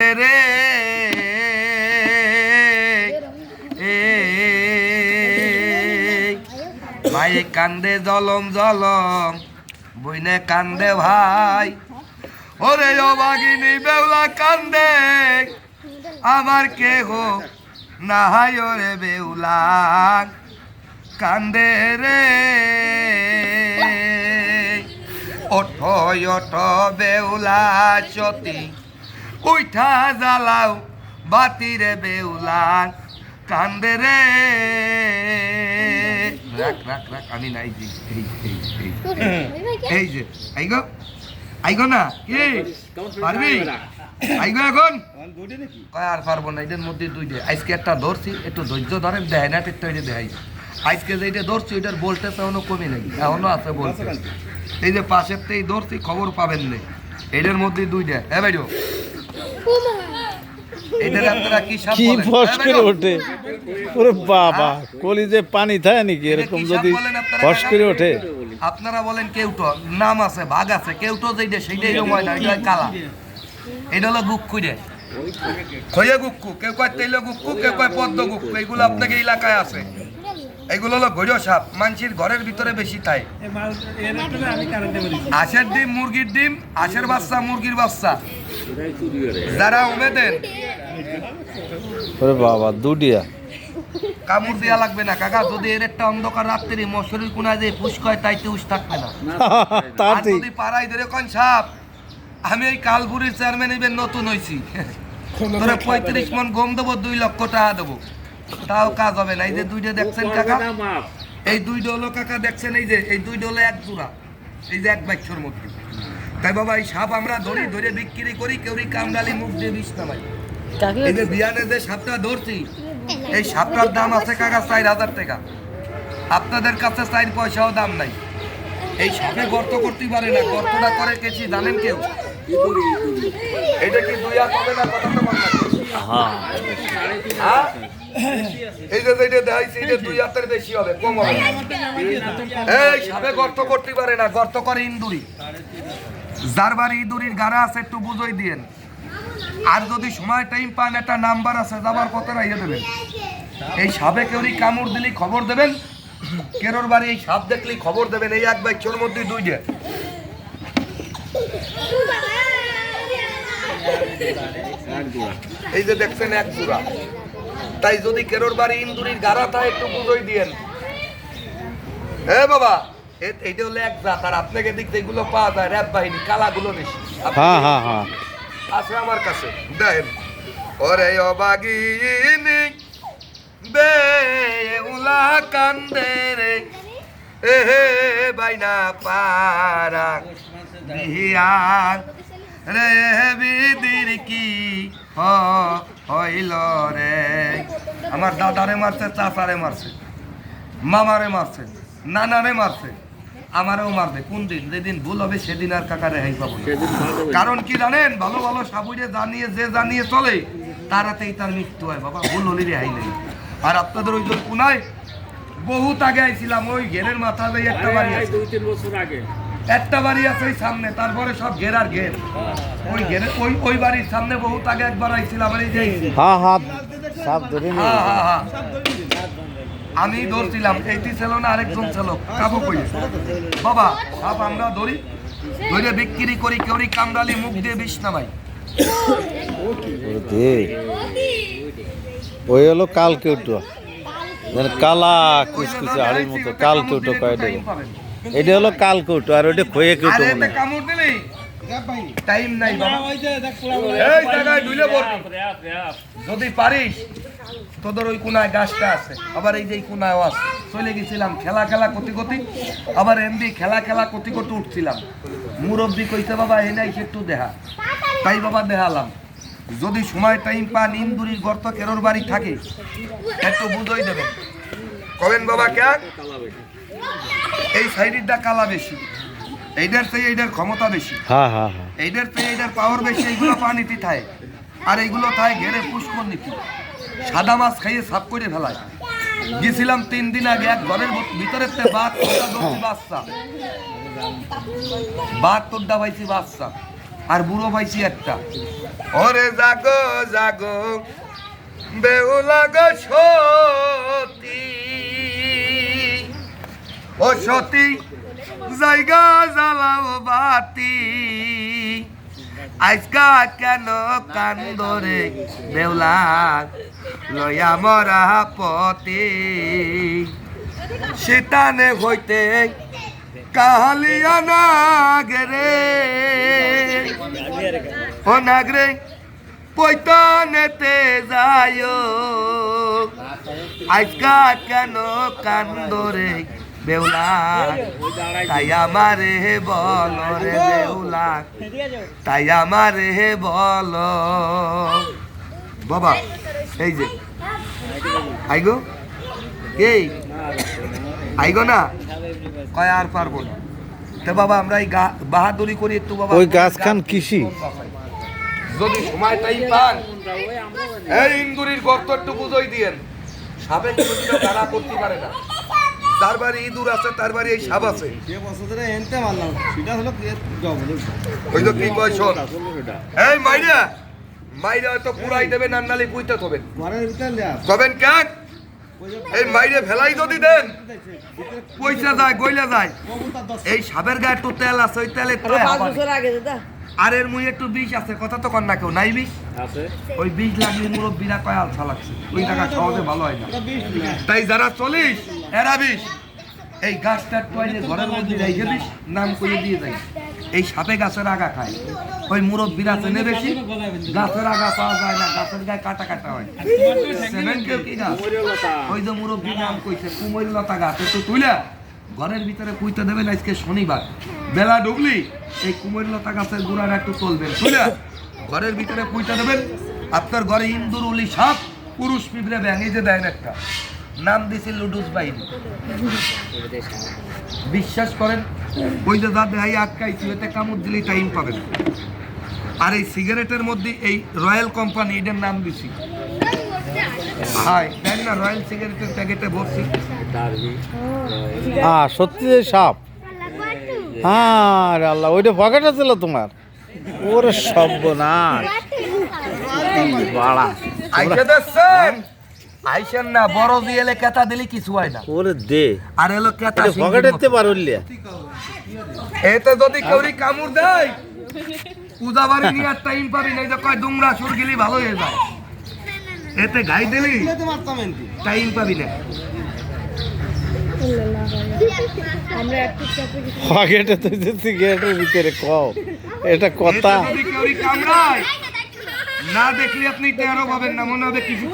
রে। ভাই কান্দে জলম জলম। বইনে কান্দে ভাই। ওরে অবাগিনী বেউলা কান্দে। আমার কে গো নাহাই ওরে বেউলা। কান্দে রে। ওঠ ওঠ বেউলা, চতি। উঠা জ্বালাও বাতিরে বেউলা কান্দে রে। রাখ রাখ রাখ আমি নাই এই এই এই এই। যে আইগো আইগো না কি? পারবি? আইগো এখন? কয় আর পারব না এটার মধ্যে দুইটা। আজকে একটা ধরছি একটু ধৈর্য ধরেন দেয় না একটা ওইটা দেখাই আজকে যেটা ধরছি ওইটার ভোল্টেজ এখনও কমে নাই এখনও আছে বলতে। এই যে পাশের থেকে ধরছি খবর পাবেন না এটার মধ্যে দুইটা। হ্যাঁ আপনারা কি? ফস হ্যাঁ, করে ওঠে? ওরে বাবা কলিজে পানি থাকে নাকি? এরকম যদি ফস করে ওঠে? আপনারা বলেন কেউটো নাম আছে ভাগ আছে কেউটো যেটা সেইটাই হয় না এটা কালা। এটা হলো খয়ে গুক্কু কেউ কয় তেল গুক্কু কেউ কয় পদ্ম গুক্কু এইগুলো আপনাকে এলাকায় আছে। এগুলো হলো গজ সাপ মানসির ঘরের ভিতরে বেশি থাকে আশের ডিম মুরগির ডিম আশের বাচ্চা মুরগির বাচ্চা। যারা উমে দেন ওরে বাবা দুডিয়া কামড় দেওয়া লাগবে না কাকা যদি এর একটা অন্ধকার রাত্রি মশুরির কোনায় যে ফুস কয় তাইতে উস থাকবে না। আর যদি পাড়াই ধরে কোন সাপ আমি এই কালপুরির চেয়ারম্যান এবার নতুন হয়েছি তোরা পঁয়ত্রিশ মন গম দেবো দুই লক্ষ টাকা দেবো। তাও কাজ হবে না। এই যে দুইটা দেখছেন কাকা? এই দুই ডলো কাকা দেখছেন এই যে এই দুই ডলে এক জোড়া। এই যে এক বাক্যর মধ্যে। তাই বাবা এই সাপ আমরা ধরি ধরে বিক্রি করি কেউরি কামডালি মুখ দিয়ে বিষ নামাই এই যে বিয়ানে যে সাপটা ধরছি এই সাপটার দাম আছে কাকা চার হাজার টাকা। আপনাদের কাছে চার পয়সাও দাম নাই। এই সাপে গর্ত করতে পারে না গর্তটা করে কেছি জানেন কেউ? এটা কি দুই হাত হবে না কথা তো বল হ্যাঁ? এই যে যেটা দেখাইছি এটা দুই হাতের বেশি হবে কম হবে। এই সাপে গর্ত করতে পারে না গর্ত করে ইন্দুরি। যার বাড়ি ইঁদুরির গাড়া আছে, একটু বুঝোই দিয়েন। আর যদি সময় টাইম পান, একটা নাম্বার আছে, যাবার পথে রাইয়ে দেবেন। এই সাপে কেউরি কামড় দিলি খবর দেবেন। কেরোর বাড়ি এই সাপ দেখলি খবর দেবেন, এই এক বাক্যর মধ্যে দুই যে এই যে দেখছেন, এক জোড়া তাই যদি কেরোর বাড়ি ইন্দুরির গাড়া থাকে একটু বুঝোই দিয়েন। এ বাবা এইটা হলো এক জাত আর আপনাকে দিক এগুলো পাওয়া যায় র্যাব বাহিনী কালাগুলো বেশি। হ্যাঁ হ্যাঁ হ্যাঁ। আছে আমার কাছে। দেখেন ওরে অবাগিনী বেউলা কান্দে রে। এ হে বাইনা পারা বিহার। রে বিদির কি হ- হইল রে। আমার দাদারে মারছে চাচারে মারছে মামারে মারছে নানারে মারছে। আমারেও মারবে। কোন দিন? যেদিন ভুল হবে সেদিন আর কাকা রেহাই পাবো কারণ কি জানেন? ভালো ভালো সাবুরে জানিয়ে যে জানিয়ে চলে তারাতেই তার মৃত্যু হয়। বাবা ভুল হলে রেহাই নেই। আর আপনাদের ওই জন্য কুনায়? বহুত আগে আইছিলাম ওই ঘেরের মাথা দিয়ে একটা বাড়ি আছে। দুই তিন বছর আগে। একটা বাড়ি আছে ওই সামনে তারপরে সব ঘের আর ঘের। ওই ঘেরে ওই ওই বাড়ির সামনে বহুত আগে একবার আইছিলাম আর এই যে হ্যাঁ হ্যাঁ হ্যাঁ হ্যাঁ হ্যাঁ আমি ধরছিলাম এইটি ছিল না আরেকজন ছিল কাবু কই বাবা সাপ আমরা ধরি। ধরে বিক্রি করি কেউরি কামড়ালি মুখ দিয়ে বিষ নামাই ওই হলো কাল কেউটো কালা কুচকুচে হাড়ির মতো কাল কেউটো কয় দেবে এটা হলো কাল কেউটো আর ওইটা খয়ে কেউটো মনে কামড় টাইম নাই বাবা। এই জায়গায় ঢুলে পড়বি র্যাপ র্যাপ যদি পারিস তোদের ওই কোনায় গাছটা আছে আবার এই যে এই কোনায়ও আছে। চলে গেছিলাম খেলা খেলা করতে করতে আবার এমনি খেলা খেলা করতে করতে উঠছিলাম। মুরব্বি কইতে বাবা এই নাই একটু দেহা। তাই বাবা দেখালাম যদি সময় টাইম পান ইন্দুরির গর্ত কেরোর বাড়ি থাকে একটু বুঝোই দেবেন কবেন বাবা কে? এই সাইডেরটা কালা বেশি। এইটার থেকে এইটার ক্ষমতা বেশি। হ্যাঁ হ্যাঁ হ্যাঁ এইটার থেকে এইটার পাওয়ার বেশি এইগুলো পানিতে থাকে আর এইগুলো থাকে ঘেরে পুষ্কর নীতি সাদা মাছ খাইয়ে সাফ করে ফেলায়। গেছিলাম তিন দিন আগে এক ঘরের ভিতরে বাঘ বাচ্চা। বাঘ তোর পাইছি বাচ্চা। আর বুড়ো পাইছি একটা। ওরে জাগো জাগো বেহুলা গো সতী। ও সতী, জায়গা জ্বালাও বাতি। আজকা কেন কান্দরে বেউলা লয়া মরা পতি। শীতানে হইতে কাহালিয়া নাগরে ও নাগরে পৈতনেতে যায় আজকা কেন কান্দরে বেউলা তাই আমারে বল রে বেউলা তাই আমারে বল। বাবা এই যে আইগো এই আইগো না কয় আর পারব না। তো বাবা আমরা এই গা- বাহাদুরি করি একটু বাবা। ওই গাছ খান কৃষি। যদি সময় টাইম পান এই ইন্দুরির গর্ত একটু বুঝই দিয়েন। তারা করতে পারে না। তার বাড়ি ইঁদুর আছে তার বাড়ি এই সাপ আছে। ওই তো কি কয় শোন। এই মাইরা মাইরা হয়তো পুরাই দেবে নান্নালি পুইতে থবেন। তবেন কেন এই মাইরে ফেলাই যদি দেন। পয়সা যায় গইলা যায়। এই সাপের গায়ে একটু তেল আছে ওই দাদা। আর এর মুই একটু বিষ আছে কথা তো না কেউ নাই বিষ? ওই বিষ লাগলে মুরব্বীরা কয় আলসা লাগছে। ওই টাকা সহজে ভালো হয় না। তাই যারা চলিস এরা বিষ এই গাছটা টয়লে ঘরের মধ্যে রেখে দিস, নাম করে দিয়ে যাই। এই সাপে গাছের আগা খায়। ওই মুরব্বীরা চেনে বেশি, গাছের আগা পাওয়া যায় না, গাছের গায়ে কাটা কাটা হয়। চেনেন ওই যে মুরব্বী নাম কইছে কুমৈর লতা গাছ। একটু তুইলা, ঘরের ভিতরে কুইতে দেবেন আজকে শনিবার। বেলা ঢুকলি এই কুমৈর লতা গাছের গুড়ার একটু তুলবেন। তুইলা, ঘরের ভিতরে কুইতে দেবেন। আপনার ঘরে ইন্দুর উলি সাপ, পুরুষ পিঁপড়ে ব্যাঙে যে দেন একটা। নাম দিছে লুডুস বাহিনী। বিশ্বাস করেন ওই যে যা দেহাই আটকাইছি ওতে কামড় দিলেই টাইম পাবেন। আর এই সিগারেটের মধ্যে এই রয়্যাল কোম্পানি এটার নাম দিছি। দেন না রয়্যাল সিগারেটের প্যাকেটে ভরছি। হ্যাঁ সত্যি সাপ। হ্যাঁ আল্লাহ ওইটা পকেটে ছিল তোমার? ওরে সর্বনাশ। বাড়া আইসা আইসেন না বড় দিয়ে এলে কেতা দিলে কিছু হয় না। ওরে দে। আর এলো কেতা পকেটেতে পারুলিয়া এতে যদি কেউরি কামড় দেয় পূজা বাড়ি নিয়ে টাইম পাবি না কয় দুমরা সুর গেলি ভালো হয়ে যায়। এতে গাই দিলি টাইম পাবি না। পকেটে সিগারেটের ভিতরে কও এটা কথা। কামড়ায় না দেখলে আপনি টেরো পাবেন না মনে হবে কিছু